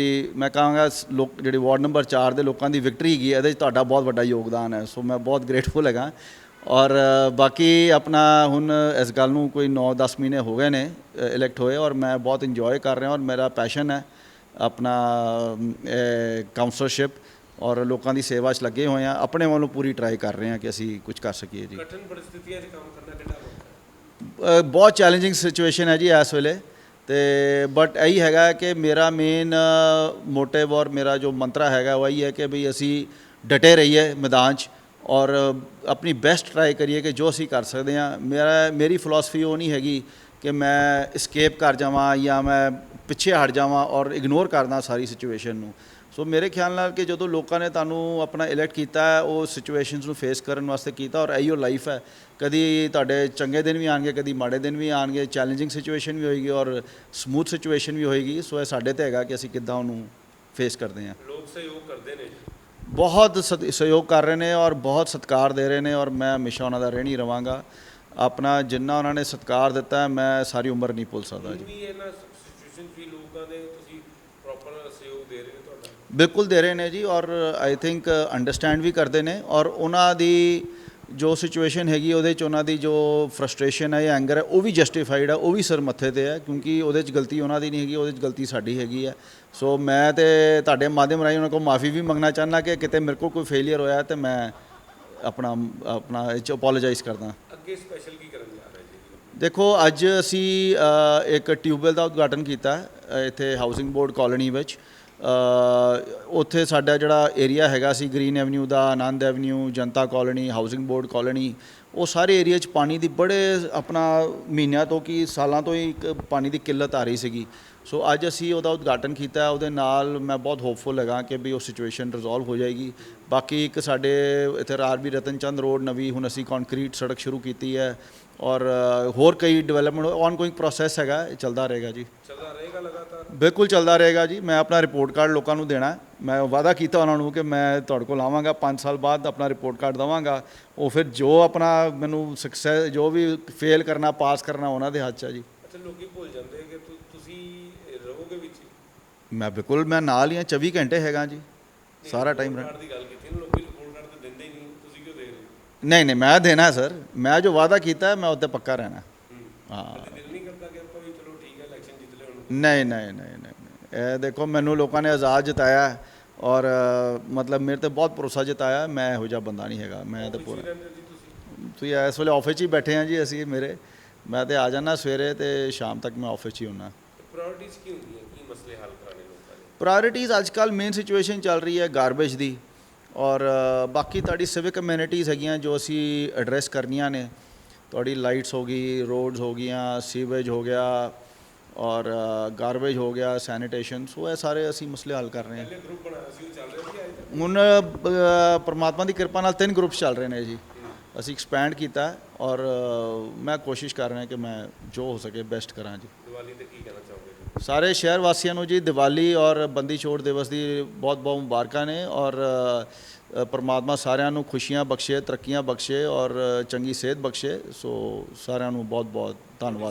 ਕਿ ਮੈਂ ਕਹਾਂਗਾ ਲੋਕ ਜਿਹੜੇ ਵਾਰਡ ਨੰਬਰ 4 ਦੇ ਲੋਕਾਂ ਦੀ ਵਿਕਟਰੀ ਹੈਗੀ ਇਹਦੇ 'ਚ ਤੁਹਾਡਾ ਬਹੁਤ ਵੱਡਾ ਯੋਗਦਾਨ ਹੈ। ਸੋ ਮੈਂ ਬਹੁਤ ਗ੍ਰੇਟਫੁਲ ਹੈਗਾ। ਔਰ ਬਾਕੀ ਆਪਣਾ ਹੁਣ ਇਸ ਗੱਲ ਨੂੰ ਕੋਈ 9-10 ਮਹੀਨੇ ਹੋ ਗਏ ਨੇ ਇਲੈਕਟ ਹੋਏ ਔਰ ਮੈਂ ਬਹੁਤ ਇੰਜੋਏ ਕਰ ਰਿਹਾ ਔਰ ਮੇਰਾ ਪੈਸ਼ਨ ਹੈ ਆਪਣਾ ਕਾਉਂਸਲਰਸ਼ਿਪ ਔਰ ਲੋਕਾਂ ਦੀ ਸੇਵਾ 'ਚ ਲੱਗੇ ਹੋਏ ਆ ਆਪਣੇ ਵੱਲੋਂ ਪੂਰੀ ਟਰਾਈ ਕਰ ਰਹੇ ਹਾਂ ਕਿ ਅਸੀਂ ਕੁਝ ਕਰ ਸਕੀਏ ਜੀ। ਕਠਿਨ ਪਰਿਸਥਿਤੀਆਂ 'ਚ ਕੰਮ ਕਰਨਾ ਕਿੰਨਾ ਬਹੁਤ ਚੈਲੰਜਿੰਗ ਸਿਚੁਏਸ਼ਨ ਹੈ ਜੀ ਇਸ ਵੇਲੇ। ਤੇ ਬਟ ਇਹੀ ਹੈਗਾ ਕਿ ਮੇਰਾ ਮੇਨ ਮੋਟਿਵ ਔਰ ਮੇਰਾ ਜੋ ਮੰਤਰਾ ਹੈਗਾ ਉਹ ਇਹੀ ਹੈ ਕਿ ਵੀ ਅਸੀਂ ਡਟੇ ਰਹੀਏ ਮੈਦਾਨ 'ਚ ਔਰ ਆਪਣੀ ਬੈਸਟ ਟਰਾਈ ਕਰੀਏ ਕਿ ਜੋ ਅਸੀਂ ਕਰ ਸਕਦੇ ਹਾਂ। ਮੇਰਾ, ਮੇਰੀ ਫਿਲਾਸਫੀ ਉਹ ਨਹੀਂ ਹੈਗੀ ਕਿ ਮੈਂ escape ਕਰ ਜਾਵਾਂ ਜਾਂ ਮੈਂ ਪਿੱਛੇ ਹਟ ਜਾਵਾਂ ਔਰ ਇਗਨੋਰ ਕਰਦਾ ਸਾਰੀ ਸਿਚੁਏਸ਼ਨ ਨੂੰ। ਸੋ ਮੇਰੇ ਖਿਆਲ ਨਾਲ ਕਿ ਜਦੋਂ ਲੋਕਾਂ ਨੇ ਤੁਹਾਨੂੰ ਆਪਣਾ ਇਲੈਕਟ ਕੀਤਾ ਹੈ ਉਹ ਸਿਚੁਏਸ਼ਨਸ ਨੂੰ ਫੇਸ ਕਰਨ ਵਾਸਤੇ ਕੀਤਾ ਔਰ ਇਹੀਓ ਲਾਈਫ ਹੈ। ਕਦੀ ਤੁਹਾਡੇ ਚੰਗੇ ਦਿਨ ਵੀ ਆਣਗੇ ਕਦੀ ਮਾੜੇ ਦਿਨ ਵੀ ਆਣਗੇ ਚੈਲੰਜਿੰਗ ਸਿਚੁਏਸ਼ਨ ਵੀ ਹੋਏਗੀ ਔਰ ਸਮੂਥ ਸਿਚੁਏਸ਼ਨ ਵੀ ਹੋਏਗੀ। ਸੋ ਇਹ ਸਾਡੇ ਤੇ ਹੈਗਾ ਕਿ ਅਸੀਂ ਕਿੱਦਾਂ ਉਹਨੂੰ ਫੇਸ ਕਰਦੇ ਹਾਂ। ਲੋਕ ਸਹਿਯੋਗ ਕਰਦੇ ਨੇ ਬਹੁਤ ਸਹਿਯੋਗ ਕਰ ਰਹੇ ਨੇ ਔਰ ਬਹੁਤ ਸਤਿਕਾਰ ਦੇ ਰਹੇ ਨੇ ਔਰ ਮੈਂ ਹਮੇਸ਼ਾ ਉਹਨਾਂ ਦਾ ਰਹਿਣੀ ਰਵਾਂਗਾ। ਆਪਣਾ ਜਿੰਨਾ ਉਹਨਾਂ ਨੇ ਸਤਿਕਾਰ ਦਿੱਤਾ ਮੈਂ ਸਾਰੀ ਉਮਰ ਨਹੀਂ ਭੁੱਲ ਸਕਦਾ ਜੀ। ਵੀ ਇਹਨਾਂ ਸਿਚੁਏਸ਼ਨ ਵੀ ਲੋਕਾਂ ਦੇ ਤੁਸੀਂ ਪ੍ਰੋਪਰ ਸਹਿਯੋਗ ਦੇ ਰਹੇ ਹੋ ਤੁਹਾਡਾ? ਬਿਲਕੁਲ ਦੇ ਰਹੇ ਨੇ ਜੀ ਔਰ ਆਈ ਥਿੰਕ ਅੰਡਰਸਟੈਂਡ ਵੀ ਕਰਦੇ ਨੇ ਔਰ ਉਹਨਾਂ ਦੀ ਜੋ ਸਿਚੁਏਸ਼ਨ ਹੈਗੀ ਉਹਦੇ ਚ ਉਹਨਾਂ ਦੀ ਜੋ ਫਰਸਟ੍ਰੇਸ਼ਨ ਹੈ ਜਾਂ ਐਂਗਰ ਹੈ ਉਹ ਵੀ ਜਸਟੀਫਾਈਡ ਹੈ ਉਹ ਵੀ ਸਿਰ ਮੱਥੇ ਤੇ ਹੈ ਕਿਉਂਕਿ ਉਹਦੇ ਚ ਗਲਤੀ ਉਹਨਾਂ ਦੀ ਨਹੀਂ ਹੈਗੀ ਉਹਦੇ ਚ ਗਲਤੀ ਸਾਡੀ ਹੈਗੀ ਹੈ ਸੋ ਮੈਂ ਤੇ ਤੁਹਾਡੇ ਮਾਧਿਅਮ ਰਾਹੀਂ ਉਹਨਾਂ ਕੋਲ ਮਾਫੀ ਵੀ ਮੰਗਣਾ ਚਾਹੁੰਦਾ ਕਿ ਕਿਤੇ ਮੇਰੇ ਕੋਲ ਕੋਈ ਫੇਲਿਅਰ ਹੋਇਆ ਤੇ ਮੈਂ ਆਪਣਾ ਆਪਣਾ ਇਹ ਚ ਅਪੋਲੋਜਾਈਜ਼ ਕਰਦਾ। ਅੱਗੇ ਸਪੈਸ਼ਲ ਕੀ ਕਰਨ ਜਾ ਰਹੇ ਜੀ? ਦੇਖੋ ਅੱਜ ਅਸੀਂ ਇੱਕ ਟਿਊਬਵੈਲ ਦਾ ਉਦਘਾਟਨ ਕੀਤਾ। ਇੱਥੇ ਹਾਊਸਿੰਗ ਬੋਰਡ ਕਾਲੋਨੀ ਵਿੱਚ ਉੱਥੇ ਸਾਡਾ ਜਿਹੜਾ ਏਰੀਆ ਹੈਗਾ ਸੀ ਗ੍ਰੀਨ ਐਵਨਿਊ ਦਾ Anand avenue Janata colony housing board colony ਉਹ ਸਾਰੇ ਏਰੀਆ 'ਚ ਪਾਣੀ ਦੀ ਬੜੇ ਆਪਣਾ ਮਹੀਨਿਆਂ ਤੋਂ ਕੀ ਸਾਲਾਂ ਤੋਂ ਹੀ ਇੱਕ ਪਾਣੀ ਦੀ ਕਿੱਲਤ ਆ ਰਹੀ ਸੀਗੀ ਸੋ ਅੱਜ ਅਸੀਂ ਉਹਦਾ ਉਦਘਾਟਨ ਕੀਤਾ ਹੈ। ਉਹਦੇ ਨਾਲ ਮੈਂ ਬਹੁਤ ਹੋਪਫੁਲ ਹੈਗਾ ਕਿ ਵੀ ਉਹ ਸਿਚੁਏਸ਼ਨ ਰਿਜ਼ੋਲਵ ਹੋ ਜਾਏਗੀ ਬਾਕੀ ਇੱਕ ਸਾਡੇ ਇੱਥੇ ਆਰਬੀ ਰਤਨ ਚੰਦ ਰੋਡ ਨਵੀਂ ਹੁਣ ਅਸੀਂ ਕੰਕਰੀਟ ਸੜਕ ਸ਼ੁਰੂ ਕੀਤੀ ਹੈ ਔਰ ਹੋਰ ਕਈ ਡਿਵੈਲਪਮੈਂਟ ਆਨਗੋਇੰਗ ਪ੍ਰੋਸੈਸ ਹੈਗਾ ਚੱਲਦਾ ਰਹੇਗਾ ਜੀ ਚੱਲਦਾ ਰਹੇਗਾ ਲਗਾਤਾਰ ਬਿਲਕੁਲ ਚੱਲਦਾ ਰਹੇਗਾ ਜੀ ਮੈਂ ਆਪਣਾ ਰਿਪੋਰਟ ਕਾਰਡ ਲੋਕਾਂ ਨੂੰ ਦੇਣਾ ਹੈ। ਮੈਂ ਵਾਅਦਾ ਕੀਤਾ ਉਹਨਾਂ ਨੂੰ ਕਿ ਮੈਂ ਤੁਹਾਡੇ ਕੋਲ ਆਵਾਂਗਾ 5 ਸਾਲ ਬਾਅਦ ਆਪਣਾ ਰਿਪੋਰਟ ਕਾਰਡ ਦਵਾਂਗਾ। ਉਹ ਫਿਰ ਜੋ ਆਪਣਾ ਮੈਨੂੰ ਸਕਸੈਸ ਜੋ ਵੀ ਫੇਲ ਕਰਨਾ ਪਾਸ ਕਰਨਾ ਉਹਨਾਂ ਦੇ ਹੱਥ 'ਚ ਹੈ ਜੀ। ਅੱਛਾ ਲੋਕੀ ਭੁੱਲ ਜਾਂਦੇ ਕਿ ਤੁਸੀਂ ਰਹੋਗੇ ਵਿੱਚ। ਮੈਂ ਬਿਲਕੁਲ ਮੈਂ ਨਾਲ ਹੀ ਹਾਂ 24 ਘੰਟੇ ਹੈਗਾ ਜੀ। ਸਾਰਾ ਟਾਈਮ ਕਾਰਡ ਦੀ ਗੱਲ ਕੀਤੀ ਨਾ ਲੋਕੀ ਰਿਪੋਰਟ ਕਾਰਡ ਤੇ ਦਿੰਦੇ ਹੀ ਨਹੀਂ ਤੁਸੀਂ ਕਿਉਂ ਦੇ ਰਹੇ ਨਹੀਂ ਨਹੀਂ ਮੈਂ ਦੇਣਾ ਹੈ ਸਰ। ਮੈਂ ਜੋ ਵਾਅਦਾ ਕੀਤਾ ਮੈਂ ਉੱਤੇ ਪੱਕਾ ਰਹਿਣਾ। ਹੂੰ। ਦਿਲ ਨਹੀਂ ਕਰਦਾ ਕਿ ਆਪਾਂ ਵੀ ਚਲੋ ਠੀਕ ਹੈ ਇਲੈਕਸ਼ਨ ਜਿੱਤ ਲਿਆ ਹੁਣ। ਨਹੀਂ ਨਹੀਂ ਨਹੀਂ ਨਹੀਂ ਨਹੀਂ। ਇਹ ਦੇਖੋ ਮੈਨੂੰ ਲੋਕਾਂ ਨੇ ਆਜ਼ਾਦ ਜਿਤਾਇਆ। ਹੈ ਔਰ ਮਤਲਬ ਮੇਰੇ ਤੇ ਬਹੁਤ ਭਰੋਸਾ ਜਤਾਇਆ ਮੈਂ ਇਹੋ ਜਿਹਾ ਬੰਦਾ ਨਹੀਂ ਹੈਗਾ ਮੈਂ ਤੇ ਪੂਰਾ ਤੁਸੀਂ ਇਸ ਵੇਲੇ ਆਫਿਸ 'ਚ ਹੀ ਬੈਠੇ ਆ ਜੀ ਅਸੀਂ ਮੇਰੇ ਮੈਂ ਤੇ ਆ ਜਾਣਾ ਸਵੇਰੇ ਤੇ ਸ਼ਾਮ ਤੱਕ ਮੈਂ ਆਫਿਸ 'ਚ ਹੀ ਹੁੰਨਾ ਪ੍ਰਾਇੋਰਟੀਜ਼ ਕੀ ਹੁੰਦੀਆਂ ਕੀ ਮਸਲੇ ਹੱਲ ਕਰਾਣੇ ਲੋਕਾਂ ਦੇ? ਪ੍ਰਾਇੋਰਟੀਜ਼ ਅੱਜ ਕੱਲ ਮੇਨ ਸਿਚੁਏਸ਼ਨ ਚੱਲ ਰਹੀ ਹੈ ਗਾਰਬੇਜ ਦੀ ਔਰ ਬਾਕੀ ਤੁਹਾਡੀ ਸਿਵਿਕ ਕਮਿਊਨਿਟੀਜ਼ ਹੈਗੀਆਂ ਜੋ ਅਸੀਂ ਐਡਰੈਸ ਕਰਨੀਆਂ ਨੇ ਤੁਹਾਡੀ ਲਾਈਟਸ ਹੋ ਗਈ ਰੋਡਸ ਹੋ ਗਈਆਂ ਸੀਵੇਜ ਹੋ ਗਿਆ ਔਰ ਗਾਰਬੇਜ ਹੋ ਗਿਆ ਸੈਨੀਟੇਸ਼ਨ ਸੋ ਇਹ ਸਾਰੇ ਅਸੀਂ ਮਸਲੇ ਹੱਲ ਕਰ ਰਹੇ ਹਾਂ। ਪਹਿਲੇ ਗਰੁੱਪ ਬਣਾਇਆ ਸੀ ਉਹ ਚੱਲ ਰਿਹਾ ਸੀ ਅਜੇ? ਤੱਕ ਹੁਣ ਪਰਮਾਤਮਾ ਦੀ ਕਿਰਪਾ ਨਾਲ ਤਿੰਨ ਗਰੁੱਪ ਚੱਲ ਰਹੇ ਨੇ ਜੀ। ਅਸੀਂ ਐਕਸਪੈਂਡ ਕੀਤਾ ਔਰ ਮੈਂ ਕੋਸ਼ਿਸ਼ ਕਰ ਰਿਹਾ ਕਿ ਮੈਂ ਜੋ ਹੋ ਸਕੇ ਬੈਸਟ ਕਰਾਂ ਜੀ। ਦੀਵਾਲੀ ਤੇ ਕੀ ਕਹਿਣਾ ਚਾਹੋਗੇ? ਸਾਰੇ ਸ਼ਹਿਰ ਵਾਸੀਆਂ ਨੂੰ ਜੀ ਦੀਵਾਲੀ ਔਰ ਬੰਦੀ ਛੋੜ ਦਿਵਸ ਦੀ ਬਹੁਤ ਬਹੁਤ ਮੁਬਾਰਕਾਂ ਨੇ ਔਰ ਪ੍ਰਮਾਤਮਾ ਸਾਰਿਆਂ ਨੂੰ ਖੁਸ਼ੀਆਂ ਬਖਸ਼ੇ ਤਰੱਕੀਆਂ ਬਖਸ਼ੇ ਔਰ ਚੰਗੀ ਸਿਹਤ ਬਖਸ਼ੇ ਸੋ ਸਾਰਿਆਂ ਨੂੰ ਬਹੁਤ ਬਹੁਤ ਧੰਨਵਾਦ।